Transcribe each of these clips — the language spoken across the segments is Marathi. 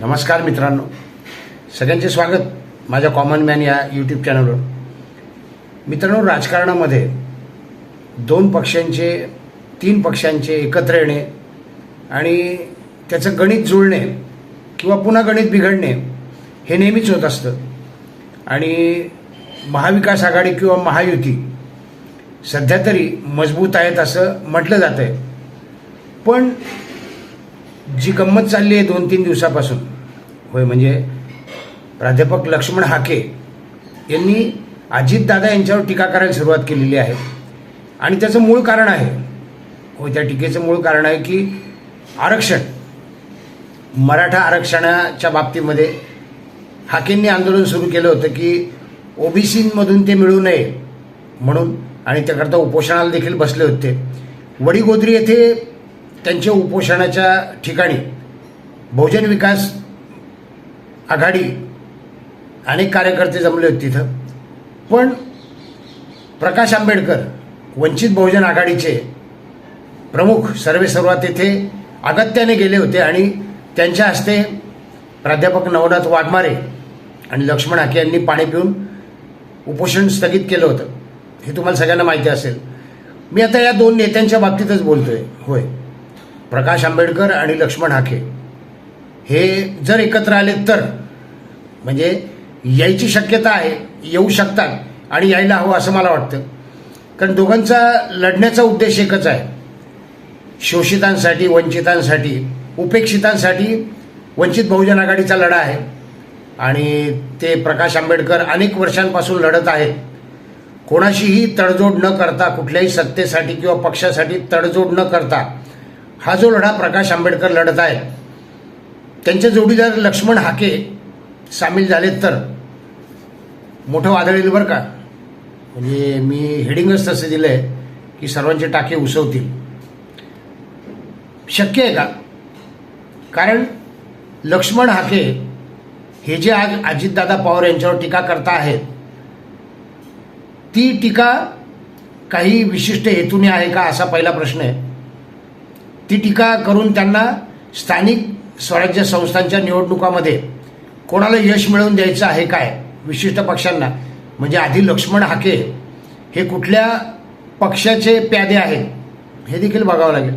नमस्कार मित्रांनो. सगळ्यांचे स्वागत माझ्या कॉमन मॅन या यूट्यूब चॅनलवर मित्रांनो राजकारणामध्ये दोन पक्षांचे तीन पक्षांचे एकत्र येणे आणि त्याचं गणित जुळणे किंवा पुन्हा गणित बिघडणे हे नेहमीच होत असतं. आणि महाविकास आघाडी किंवा महायुती सध्या तरी मजबूत आहेत असं म्हटलं जातं आहे पण जी गंमत चालली आहे दोन तीन दिवसापासून. होय म्हणजे प्राध्यापक लक्ष्मण हाके यांनी अजितदादा यांच्यावर टीका करायला सुरुवात केलेली आहे. आणि त्याचं मूळ कारण आहे होय त्या टीकेचं मूळ कारण आहे की आरक्षण मराठा आरक्षणाच्या बाबतीमध्ये हाकेंनी आंदोलन सुरू केलं होतं की ओबीसीमधून ते मिळू नये म्हणून आणि त्याकरता उपोषणाला देखील बसले होते. वडीगोद्री येथे त्यांच्या उपोषणाच्या ठिकाणी बहुजन विकास आघाडी अनेक कार्यकर्ते जमले होते तिथं. पण प्रकाश आंबेडकर वंचित बहुजन आघाडीचे प्रमुख सर्वेसर्वा तेथे अगत्याने गेले होते आणि त्यांच्या हस्ते प्राध्यापक नवनाथ वाघमारे आणि लक्ष्मण हाके यांनी पाणी पिऊन उपोषण स्थगित केलं होतं. हे तुम्हाला सगळ्यांना माहिती असेल. मी आता या दोन नेत्यांच्या बाबतीतच बोलतोय. होय. प्रकाश आंबेडकर आणि लक्ष्मण हाके. हे जर एकत्र आले तर म्हणजे यायची शक्यता आहे येऊ शकतात आणि यायला हवं असं मला वाटतं. कारण दोघांचा लढण्याचा उद्देश एकच आहे. शोषितांसाठी वंचितांसाठी उपेक्षितांसाठी वंचित बहुजन आघाडीचा लढा आहे. आणि ते प्रकाश आंबेडकर अनेक वर्षांपासून लढत आहेत. कोणाशीही तडजोड न करता कुठल्याही सत्तेसाठी किंवा पक्षासाठी तडजोड न करता हा जो लढा प्रकाश आंबेडकर लढत आहेत त्यांचे जोडीदार लक्ष्मण हाके सामील झालेत तर. मोठं वादळ येईल बरं का? म्हणजे मी हेडिंगच तसं दिलं आहे की सर्वांचे टाके उसवतील शक्य आहे का? कारण लक्ष्मण हाके हे जे आज अजितदादा पवार यांच्यावर टीका करता आहेत ती टीका काही विशिष्ट हेतूने आहे का असा पहिला प्रश्न आहे. ती टीका करून त्यांना स्थानिक स्वराज्य संस्थांच्या निवडणुकामध्ये कोणाला यश मिळवून द्यायचं आहे काय विशिष्ट पक्षांना? म्हणजे आधी लक्ष्मण हाके हे कुठल्या पक्षाचे प्यादे आहेत? हे देखील बघावं लागेल.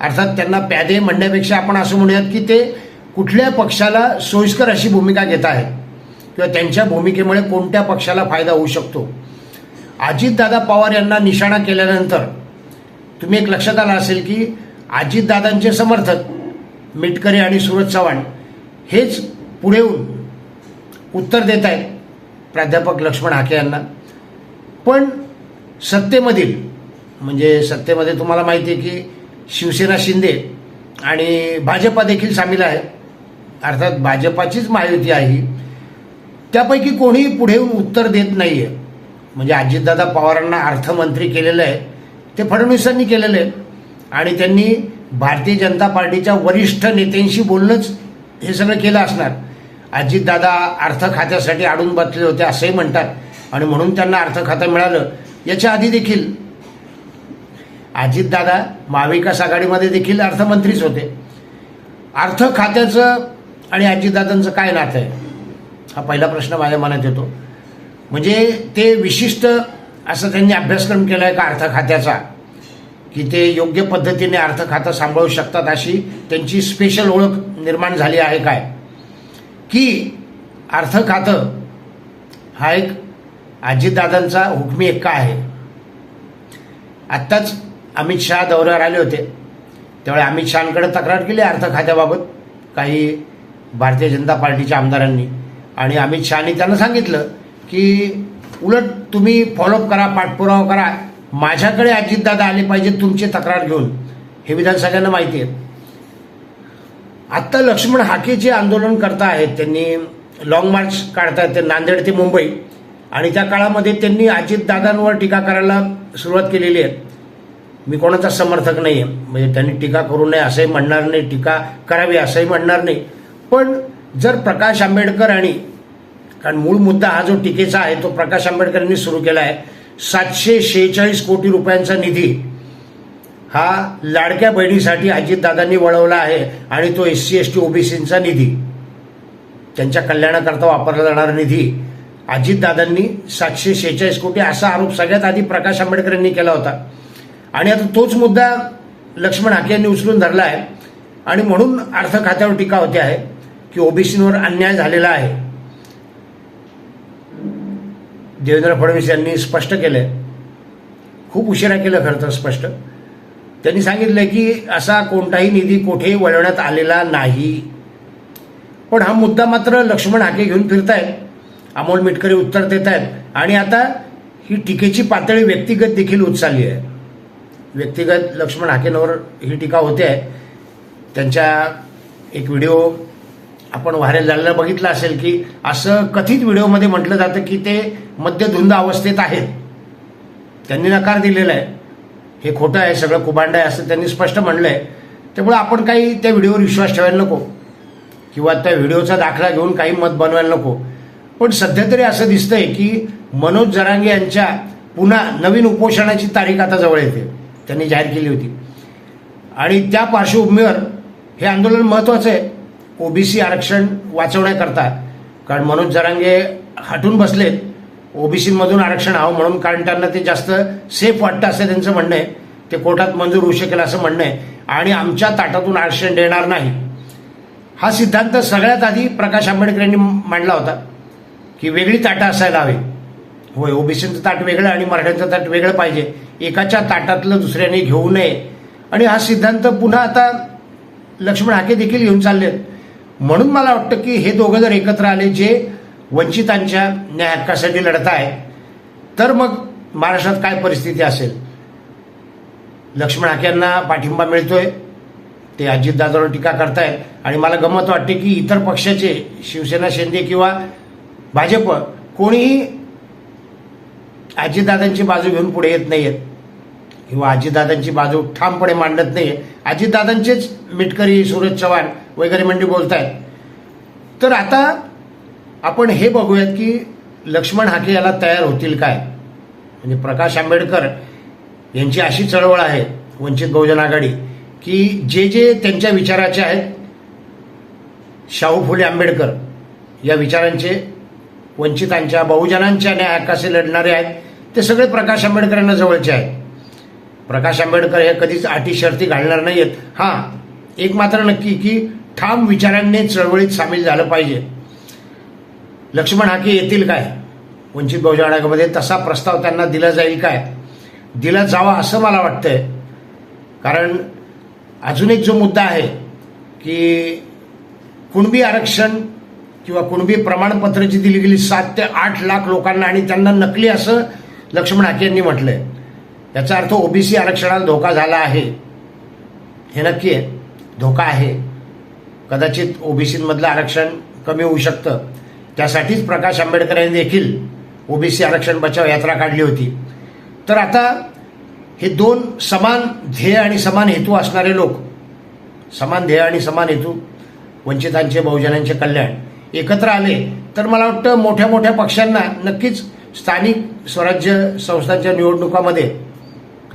अर्थात त्यांना प्यादे म्हणण्यापेक्षा आपण असं म्हणूयात की ते कुठल्या पक्षाला सोयीस्कर अशी भूमिका घेत आहेत? किंवा त्यांच्या भूमिकेमुळे कोणत्या पक्षाला फायदा होऊ शकतो? अजितदादा पवार यांना निशाणा केल्यानंतर तुम्ही एक लक्षात आला असेल की अजितदादांचे समर्थक मिटकरी आणि सुरज चव्हाण हेच पुढे येऊन उत्तर देत आहेत. प्राध्यापक लक्ष्मण हाके यांना. पण सत्तेमधील म्हणजे सत्तेमध्ये तुम्हाला माहिती आहे की शिवसेना शिंदे आणि भाजपा देखील सामील आहे. अर्थात भाजपाचीच महायुती आहे. ही त्यापैकी कोणीही पुढे येऊन उत्तर देत नाही आहे म्हणजे अजितदादा पवारांना अर्थमंत्री केलेलं आहे. ते फडणवीसांनी केलेलं आहे. आणि त्यांनी भारतीय जनता पार्टीच्या वरिष्ठ नेत्यांशी बोलणंच हे सगळं केलं असणार. अजितदादा अर्थ खात्यासाठी अडून बसले होते असंही म्हणतात. आणि म्हणून त्यांना अर्थ खातं मिळालं. याच्या आधी देखील अजितदादा महाविकास आघाडीमध्ये देखील अर्थमंत्रीच होते. अर्थ खात्याचं आणि अजितदादांचं काय नातं आहे? हा पहिला प्रश्न माझ्या मनात येतो. म्हणजे ते विशिष्ट असं त्यांनी अभ्यासक्रम केला आहे का अर्थ खात्याचा? की ते योग्य पद्धतीने अर्थ खातं सांभाळू शकतात अशी त्यांची स्पेशल ओळख निर्माण झाली आहे काय? की अर्थ खातं हा एक अजितदादांचा हुकमी एक्का आहे. आत्ताच अमित शहा दौऱ्यावर आले होते. त्यावेळी अमित शहाकडे तक्रार केली अर्थ खात्याबाबत काही भारतीय जनता पार्टीच्या आमदारांनी. आणि अमित शहानी त्यांना सांगितलं की उलट तुम्ही फॉलोअप करा पाठपुरावा करा माझ्याकडे अजितदादा आले पाहिजे तुमची तक्रार घेऊन. हे विधान सगळ्यांना माहिती आहे. आत्ता लक्ष्मण हाके जे आंदोलन करता आहेत त्यांनी लॉंग मार्च काढतायत ते नांदेड ते मुंबई. आणि त्या काळामध्ये त्यांनी अजितदादांवर टीका करायला सुरुवात केलेली आहे. मी कोणाचा समर्थक नाही आहे म्हणजे त्यांनी टीका करू नये असंही म्हणणार नाही. टीका करावी असंही म्हणणार नाही. पण जर प्रकाश आंबेडकर आणि कारण मूळ मुद्दा हा जो टीकेचा आहे तो प्रकाश आंबेडकरांनी सुरू केला आहे सातशे शेहेचाळीस कोटी रुपयांचा निधी हा लाडक्या बहिणीसाठी अजितदादांनी वळवला आहे आणि तो एस सी एस टी ओबीसींचा निधी त्यांच्या कल्याणाकरता वापरला जाणारा निधी. अजितदादांनी सातशे शेहेचाळीस कोटी असा आरोप सगळ्यात आधी प्रकाश आंबेडकर यांनी केला होता. आणि आता तोच मुद्दा लक्ष्मण हाके यांनी उचलून धरला आहे. आणि म्हणून अर्थ खात्यावर टीका होते आहे की ओबीसींवर अन्याय झालेला आहे. देवेंद्र फडणवीस यांनी स्पष्ट केलंय. खूप उशिरा केलं खरं तर स्पष्ट. त्यांनी सांगितलं की असा कोणताही निधी कोठेही वळवण्यात आलेला नाही. पण हा मुद्दा मात्र लक्ष्मण हाके घेऊन फिरतायत. अमोल मिटकरी उत्तर देत आहेत आणि आता ही टीकेची पातळी व्यक्तिगत देखील उचलली आहे. व्यक्तिगत लक्ष्मण हाकेंवर ही टीका होते. आहे त्यांच्या एक व्हिडिओ आपण व्हायरल झालेला बघितलं असेल की असं कथित व्हिडिओमध्ये म्हटलं जातं की ते मद्यधुंद अवस्थेत आहेत. त्यांनी नकार दिलेला आहे. हे खोटं आहे सगळं कुभांड आहे असं त्यांनी स्पष्ट म्हणलं आहे त्यामुळे आपण काही त्या व्हिडिओवर विश्वास ठेवायला नको. किंवा त्या व्हिडिओचा दाखला घेऊन काही मत बनवायला नको. पण सध्या तरी असं दिसतंय की मनोज जरांगे यांच्या पुन्हा नवीन उपोषणाची तारीख आता जवळ येते. त्यांनी जाहीर केली होती. आणि त्या पार्श्वभूमीवर हे आंदोलन महत्त्वाचं आहे. ओबीसी आरक्षण वाचवण्याकरता. कारण मनोज जरांगे हटून बसलेत ओबीसीमधून आरक्षण हवं म्हणून कारण त्यांना ते जास्त सेफ वाटतं असं त्यांचं म्हणणं आहे. ते कोर्टात मंजूर होऊ शकेल असं म्हणणं आहे. आणि आमच्या ताटातून आरक्षण देणार नाही. हा सिद्धांत सगळ्यात आधी प्रकाश आंबेडकर यांनी मांडला होता की वेगळी ताटं असायला हवी. होय ओबीसीचं ताट वेगळं आणि मराठ्यांचं ताट वेगळं पाहिजे. एकाच्या ताटातलं दुसऱ्याने घेऊ नये. आणि हा सिद्धांत पुन्हा आता लक्ष्मण हाके देखील घेऊन चाललेत. म्हणून मला वाटतं की हे दोघं जर एकत्र आले जे वंचितांच्या न्याय हक्कासाठी लढत आहे तर मग महाराष्ट्रात काय परिस्थिती असेल? लक्ष्मण हाक्यांना पाठिंबा मिळतोय. ते अजितदादावर टीका करतायत. आणि मला गमत वाटते की इतर पक्षाचे शिवसेना शिंदे किंवा भाजप कोणीही अजितदादांची बाजू घेऊन पुढे येत नाहीयेत. किंवा अजितदादांची बाजू ठामपणे मांडत नाहीये अजितदादांचेच मिटकरी सूरज चव्हाण वगैरे म्हणजे बोलत तर आता आपण हे बघूयात की लक्ष्मण हाके याला तयार होतील काय? म्हणजे प्रकाश आंबेडकर यांची अशी चळवळ आहे वंचित बहुजन आघाडी की जे जे त्यांच्या विचाराचे आहेत शाहू फुले आंबेडकर या विचारांचे वंचितांच्या बहुजनांच्या न्याय हक्काचे लढणारे आहेत ते सगळे प्रकाश आंबेडकरांना जवळचे आहेत. प्रकाश आंबेडकर हे कधीच अटी शर्ती घालणार नाहीयेत. हां एक मात्र नक्की की ठाम विचारांनी चळवळीत सामील झालं पाहिजे. लक्ष्मण हाके येतील काय? वंचित बहुजन आघाडीमध्ये तसा प्रस्ताव त्यांना दिला जाईल काय? दिला जावा असं मला वाटतंय. कारण अजून एक जो मुद्दा आहे की कुणबी आरक्षण किंवा कुणबी प्रमाणपत्र जी दिली गेली सात ते आठ लाख लोकांना आणि त्यांना नकली असं लक्ष्मण हाके यांनी म्हटलंय. याचा अर्थ ओबीसी आरक्षणाला धोका झाला आहे. हे नक्की आहे. धोका आहे. कदाचित ओबीसीमधलं आरक्षण कमी होऊ शकतं. त्यासाठीच प्रकाश आंबेडकर यांनी देखील ओबीसी आरक्षण बचाव यात्रा काढली होती. तर आता हे दोन समान ध्येय आणि समान हेतू असणारे लोक समान ध्येय आणि समान हेतू वंचितांचे बहुजनांचे कल्याण एकत्र आले तर मला वाटतं मोठ्या मोठ्या पक्षांना नक्कीच स्थानिक स्वराज्य संस्थांच्या निवडणुकामध्ये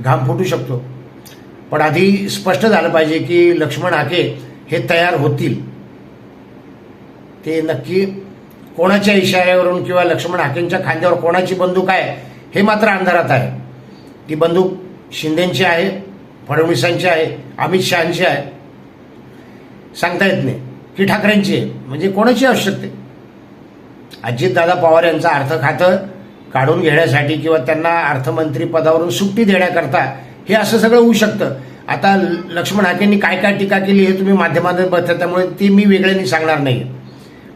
घाम फुटू शकतो. पण आधी स्पष्ट झालं पाहिजे की लक्ष्मण हाके हे तयार होतील. ते नक्की कोणाच्या इशाऱ्यावरून किंवा लक्ष्मण हाकेंच्या खांद्यावर कोणाची बंदूक आहे हे मात्र अंधारात आहे. ती बंदूक शिंदेची आहे फडणवीसांची आहे अमित शहाची आहे. सांगता येत नाही. की ठाकरेंची आहे. म्हणजे कोणाची असू शकते अजितदादा पवार यांचा अर्थ खातं काढून घेण्यासाठी किंवा त्यांना अर्थमंत्री पदावरून सुट्टी देण्याकरता हे असं सगळं होऊ शकतं. आता ल- लक्ष्मण हाकेंनी काय काय टीका केली हे तुम्ही माध्यमातून बघता त्यामुळे ती मी वेगळ्यांनी सांगणार नाही.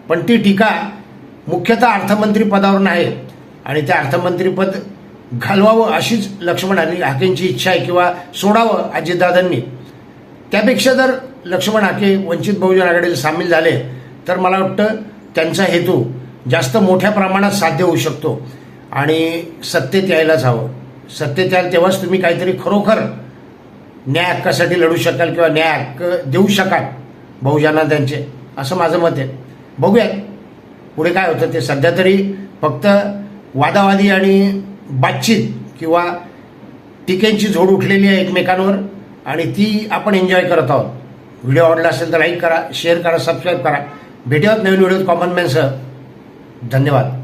पण ती टीका मुख्यतः अर्थमंत्री पदावरून आहे आणि त्या अर्थमंत्रीपद घालवावं अशीच लक्ष्मण हाकेंची इच्छा आहे किंवा सोडावं अजितदादांनी त्यापेक्षा जर लक्ष्मण हाके वंचित बहुजन आघाडीला सामील झाले तर मला वाटतं त्यांचा हेतू जास्त मोठ्या प्रमाणात साध्य होऊ शकतो आणि सत्तेत यायलाच हवं. सत्तेत याल तेव्हाच तुम्ही काहीतरी खरोखर न्याय हक्कासाठी लढू शकाल किंवा न्याय हक्क देऊ शकाल बहुजना त्यांचे असं माझं मत आहे. बघूयात पुढे काय होतं ते सध्या तरी फक्त वादावादी आणि बातचीत किंवा टीकेंची झोड उठलेली आहे एकमेकांवर आणि ती आपण एन्जॉय करत आहोत. व्हिडिओ आवडला असेल तर लाईक करा शेअर करा सबस्क्राईब करा. भेटूयात नवीन व्हिडिओत कॉमन मॅनसह धन्यवाद.